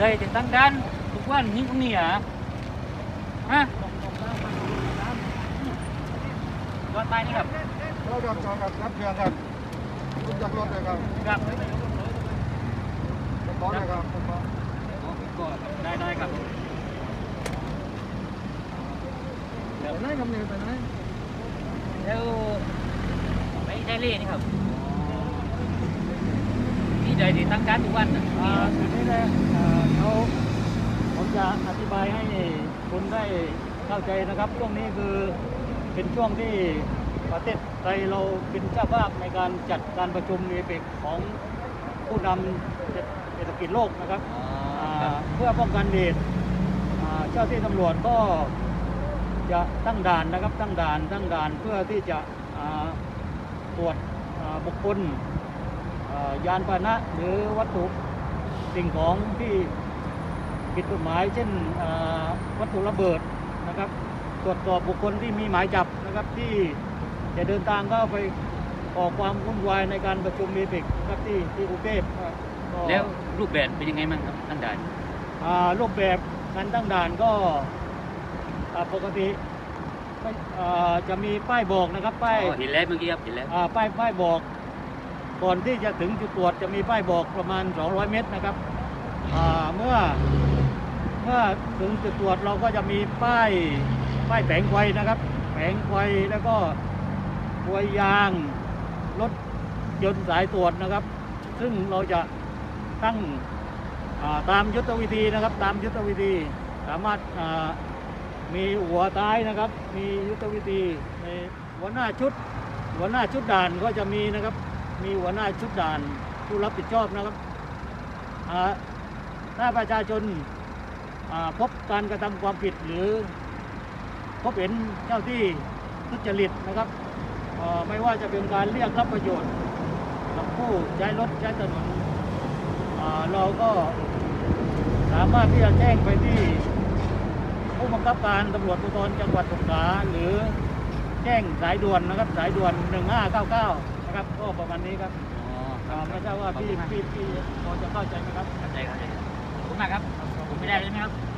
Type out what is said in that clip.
ได้ถึงตั้งด้านทุกวันนี้พวกนี้อะฮะรถไปนี่ครับเราจอดจอดกับรับเครื่องครับลุกจากรถเลยครับครับขอเลยครับขอก็ได้ได้ครับไปไหนครับเนี่ยไปไหนแล้วไม่ใช่เล่นี่ครับนี่ได้ถึงตั้งด้านทุกวันนะอ่าจุดนี่เขา ผมจะอธิบายให้คุณได้เข้าใจนะครับ ช่วงนี้คือเป็นช่วงที่ประเทศไทยเราเป็นเจ้าภาพในการจัดการประชุมเอเปกของผู้นำเศรษฐกิจโลกนะครับอ่าเพื่อป้องกันเหตุอ่าเจ้าที่ตำรวจก็จะตั้งด่านนะครับตั้งด่านตั้งด่านเพื่อที่จะอ่าตรวจอ่าบุคคลเอ่อยานพาหนะหรือวัตถุสิ่งของที่ ผิดกฎหมาย เช่นเอ่อวัตถุระเบิดนะครับ ตรวจสอบบุคคลที่มีหมายจับนะครับที่จะเดินทางเข้าไปก่อความวุ่นวายในการประชุมมีปิกครับที่ที่กรุงเทพครับก็แล้วรูปแบบเป็นยังไงบ้างครับตั้งด่านอ่ารูปแบบการตั้งด่านก็อ่าปกติไม่อ่าจะมีป้ายบอกนะครับป้ายอ๋อเห็นแล้วเมื่อกี้ครับเห็นแล้วอ่าป้ายป้ายบอก ก่อนที่จะถึงจุดตรวจจะมีป้ายบอกประมาณ 200 เมตรนะครับอ่าเมื่อ เมื่อถึงจุดตรวจเราก็จะมีป้ายป้ายแผงไฟนะครับ แผงไฟแล้วก็กลวยยางรถยนต์สายตรวจนะครับ ซึ่งเราจะตั้งาตามยุทธวิธีนะครับ ตามยุทธวิธีสามารถามีหัวท้ายนะครับ มียุทธวิธีในหัวหน้าชุด หัวหน้าชุดด่านก็จะมีนะครับ มีหัวหน้าชุดด่านผู้รับผิดชอบนะครับถ้าประชาชน พบการกระทำความผิดหรือพบเห็นเจ้าที่ทุจริตนะครับอ่าไม่ว่าจะเป็นการเรียกรับประโยชน์กับผู้ใช้รถใช้ถนนอ่าเราก็สามารถที่จะแจ้งไปที่ผู้บังคับการตำรวจภูธรจังหวัดสงขลาหรือแจ้งสายด่วนนะครับสายด่วน 1599 นะครับก็ประมาณนี้ครับอ๋อคอ่ารับไม่ทราบว่าพี่พี่พี่พอจะเข้าใจไหมครับเข้าใจเข้าใจขอบคุณ มากครับผมไม่ได้เลยไหมครับ